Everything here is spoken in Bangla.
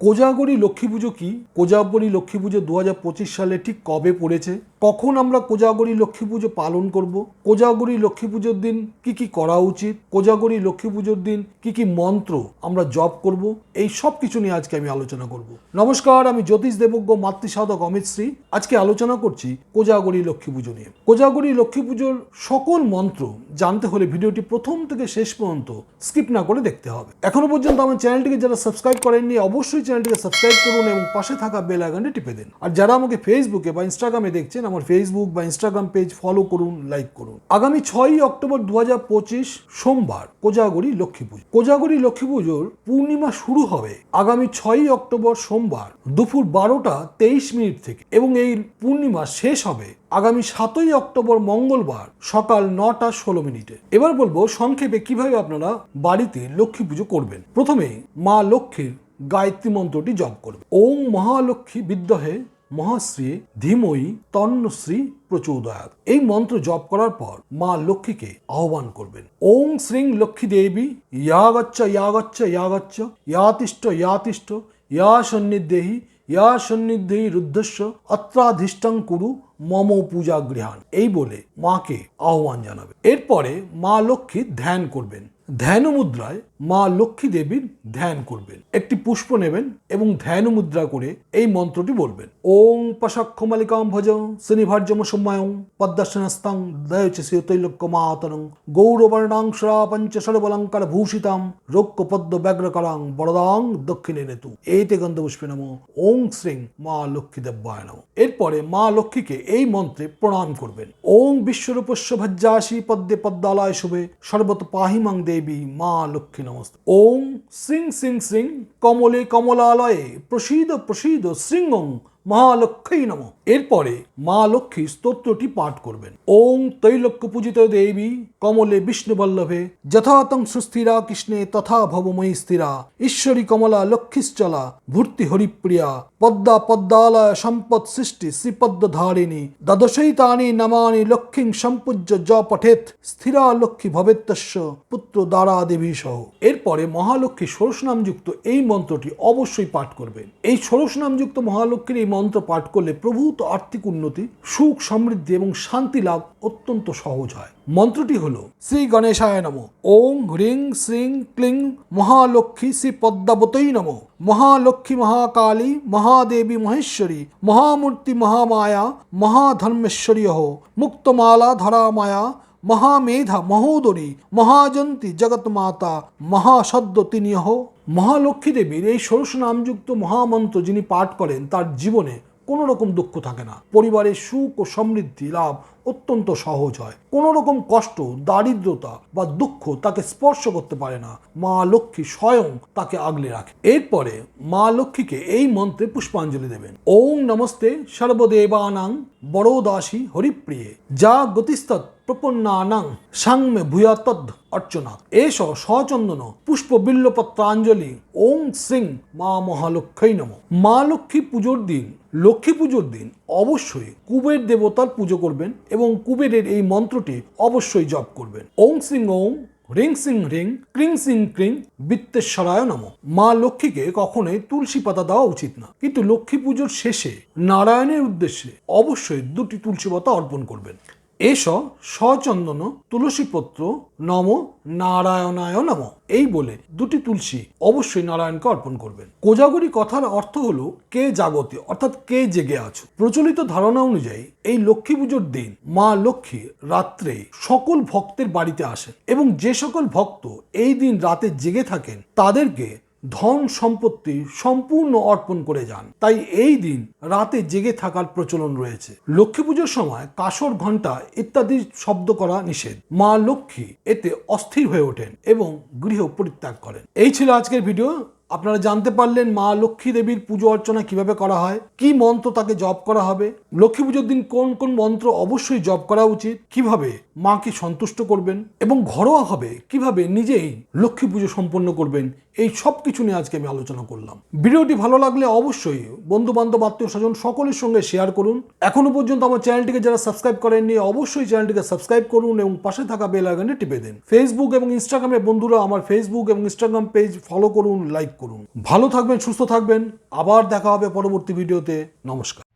কোজাগরি লক্ষ্মী পুজো কি? কোজাগরি লক্ষ্মী পুজো দু হাজার পঁচিশ সালে ঠিক কবে পড়েছে? কখন আমরা কোজাগরি লক্ষ্মী পুজো পালন করব? কোজাগরি লক্ষ্মী পুজোর দিন কি কি করা উচিত? কোজাগরি লক্ষ্মী পুজোর দিন কি কি মন্ত্র আমরা জপ করব? এই সব কিছু নিয়ে আজকে আমি আলোচনা করব। নমস্কার, আমি জ্যোতিষ দেবজ্ঞ মাতৃসাধক অমিত শ্রী। আজকে আলোচনা করছি কোজাগরি লক্ষ্মী পুজো নিয়ে। কোজাগরি লক্ষ্মী পুজোর সকল মন্ত্র জানতে হলে ভিডিওটি প্রথম থেকে শেষ পর্যন্ত স্কিপ না করে দেখতে হবে। এখনও পর্যন্ত আমার চ্যানেলটিকে যারা সাবস্ক্রাইব করেননি, অবশ্যই চ্যানেলটিকে সাবস্ক্রাইব করুন এবং পাশে থাকা বেল আইকনটি টিপে দিন। আর যারা আমাকে ফেসবুকে বা ইনস্টাগ্রামে দেখছেন আমার ফেসবুক বা ইনস্টাগ্রাম পেজ ফলো করুন লাইক করুন। আগামী ছয়ই অক্টোবর দু সোমবার কোজাগরি লক্ষ্মী পুজো। কোজাগরি লক্ষ্মী পুজোর পূর্ণিমা শুরু হবে আগামী ছয়ই অক্টোবর সোমবার দুপুর বারোটা তেইশ মিনিট থেকে এবং এই পূর্ণিমা শেষ হবে আগামী সাতই অক্টোবর মঙ্গলবার সকাল নটা ষোলো মিনিটে। এবার বলব সংক্ষেপে কীভাবে আপনারা বাড়িতে লক্ষ্মী পুজো করবেন। প্রথমে মা লক্ষ্মীর গায়ত্রী মন্ত্রটি জপ করবে ওং মহালক্ষ্মী বিদ্যহে মহাশ্রী ধীময়ী তন্নশ্রী প্রচোদয়াত। এই মন্ত্র জপ করার পর মা লক্ষ্মীকে আহ্বান করবেন। ওং শ্রীং লক্ষ্মী দেবী ইয়াগচ্ছ ইয়াগচ্ছ ইয়াগচ্ছ, ইয়াতিষ্ঠ ইয়াতিষ্ঠ, ইয়া সন্নিদেহি ইয়া সন্নিধেই রুদ্ধস্য অত্রাধিষ্ঠাং কুরু মম পূজা গৃহান এই বলে মাকে আহ্বান জানাবে। এরপরে মা লক্ষ্মী ধ্যান করবেন। ধ্যান মুদ্রায় মা লক্ষ্মী দেবীর ধ্যান করবেন। একটি পুষ্প নেবেন এবং ধ্যান মুদ্রা করে এই মন্ত্রটি বলবেন। ওং পশক্ষমালিকাম ভজ শনিভার্যম সম্মায়ং পদ্মাসনস্তাং দয়চসি তৈলক্য মাতরং গৌরবর্ণাং শ্রা পঞ্চ সর্বলঙ্কার ভূষিতাম রোক্য পদ্ম ব্যগ্রকরাং বরদাং দক্ষিণে নেতু। এইতে গন্ধপুষ্পে নম। ওং শ্রীং মা লক্ষ্মী দেব্যায় নম। এরপরে মা লক্ষ্মীকে এই মন্ত্রে প্রণাম করবেন। ওং বিশ্বরূপস্য ভজ্জাসী পদ্মে পদ্মালয় শুভে, সর্বত পাহিমাং দেবী মা লক্ষ্মী নমস্ত। ওং শ্রীং শ্রীং শ্রীং কমলে কমলালয়ে, প্রসীদ প্রসীদ শৃঙ্গং মহালক্ষ্মী নম। এরপরে মা লক্ষ্মী স্তোত্রটি পাঠ করবেন। ওং তৈলক্য পূজিত দেবী কমলে বিষ্ণুবল্লভে যথাতং সুস্থিরা কৃষ্ণে তথা ভবময়ী স্থিরা। ঈশ্বরী কমলা লক্ষ্মীশ্চলা ভূর্তি হরিপ্রিয়া। পদ্মা পদ্মালয় সম্পদ সৃষ্টি শ্রীপদ্ম ধারিণী। দ্বাদশৈতানি নামানি লক্ষ্মীং সম্পূজ্য য পঠেত স্থিরা লক্ষ্মী ভবেত্তস্য পুত্র দ্বারা দেবী সহ। এরপরে মহালক্ষ্মী ষোড়শ নামযুক্ত এই মন্ত্রটি অবশ্যই পাঠ করবেন। এই ষোড়শ নামযুক্ত মহালক্ষ্মীর এই মন্ত্র পাঠ করলে প্রভূত আর্থিক উন্নতি, সুখ সমৃদ্ধি এবং শান্তি লাভ অত্যন্ত সহজ হয়। মন্ত্রটি হল, শ্রী গণেশায় নম। ওং হ্রিং শ্রীং ক্লিং মহালক্ষ্মী শ্রী পদ্মাবতী নম। মহালক্ষ্মী মহাকালী, মহাদেবী মহেশ্বরী, মহামূর্তি মহামায়া, মহাধর্মেশ্বরী হো মুক্তমালা ধরামায়া, মহামেধা মহোদরী, মহাজন্তী জগৎ মাতা মহাসদ্য তিনি মহালক্ষ্মী দেবীর এই ষোড়শ নামযুক্ত মহামন্ত্র যিনি পাঠ করেন, তার জীবনে কোনো রকম দুঃখ থাকে না। পরিবারের সুখ ও সমৃদ্ধি লাভ অত্যন্ত সহজ হয়। কোনো রকম কষ্ট, দারিদ্রতা বা দুঃখ তাকে স্পর্শ করতে পারে না। মা লক্ষ্মী স্বয়ং তাকে আগলে রাখে। এরপরে মা লক্ষ্মীকে এই মন্ত্রে পুষ্পাঞ্জলি দেবেন। ওং নমস্তে সর্বদেবানাং বড়োদাসী হরিপ্রিয়ে। যা গতিস্তৎ প্রপন্নানাং সাংমে ভূয়াতদ অর্চনা। এস সচন্দন পুষ্প বিল্লপত্রাঞ্জলি ওং শ্রীং মা মহালক্ষ্মী নম। মা লক্ষ্মী পুজোর দিন, লক্ষ্মী পুজোর দিন অবশ্যই কুবের দেবতার পুজো করবেন এবং কুবেরের এই মন্ত্রটি অবশ্যই জপ করবেন। ওং সিং ওং রিং সিং রিং ক্রিং সিং ক্রিং, বিত্তেশ্বরায় নম। মা লক্ষ্মীকে কখনোই তুলসী পাতা দেওয়া উচিত না, কিন্তু লক্ষ্মী পুজোর শেষে নারায়ণের উদ্দেশ্যে অবশ্যই দুটি তুলসী পাতা অর্পণ করবেন। এস সচন্দন তুলসীপত্র নম নারায়ণায় নম। এই বলে দুটি তুলসী অবশ্যই নারায়ণকে অর্পণ করবেন। কোজাগরি কথার অর্থ হলো কে জাগতে, অর্থাৎ কে জেগে আছো। প্রচলিত ধারণা অনুযায়ী এই লক্ষ্মী পুজোর দিন মা লক্ষ্মী রাত্রে সকল ভক্তের বাড়িতে আসেন এবং যে সকল ভক্ত এই দিন রাতে জেগে থাকেন, তাদেরকে ধন সম্পত্তি সম্পূর্ণ অর্পণ করে যান। তাই এই দিন রাতে জেগে থাকার প্রচলন রয়েছে। লক্ষ্মী পুজোর সময় কাসর ঘণ্টা ইত্যাদি শব্দ করা নিষেধ। মা লক্ষ্মী এতে অস্থির হয়ে ওঠেন এবং গৃহ পরিত্যাগ করেন। এই ছিল আজকের ভিডিও। আপনারা জানতে পারলেন মা লক্ষ্মী দেবীর পুজো অর্চনা কীভাবে করা হয়? কি মন্ত্র তাকে জপ করা হবে? লক্ষ্মী পুজোর দিন কোন কোন মন্ত্র অবশ্যই জপ করা উচিত? কীভাবে মাকে সন্তুষ্ট করবেন? এবং ঘরোয়া হবে কীভাবে নিজেই লক্ষ্মী পুজো সম্পন্ন করবেন? এই সব কিছু নিয়ে আজকে আমি আলোচনা করলাম। ভিডিওটি ভালো লাগলে অবশ্যই বন্ধু বান্ধব আত্মীয় স্বজন সকলের সঙ্গে শেয়ার করুন। এখনও পর্যন্ত আমার চ্যানেলটিকে যারা সাবস্ক্রাইব করেননি, অবশ্যই চ্যানেলটিকে সাবস্ক্রাইব করুন এবং পাশে থাকা বেল আইকনে টিপে দিন। ফেসবুক এবং ইনস্টাগ্রামে বন্ধুরা আমার ফেসবুক এবং ইনস্টাগ্রাম পেজ ফলো করুন লাইক করুন। ভালো থাকবেন সুস্থ থাকবেন। আবার দেখা হবে পরবর্তী ভিডিওতে। নমস্কার।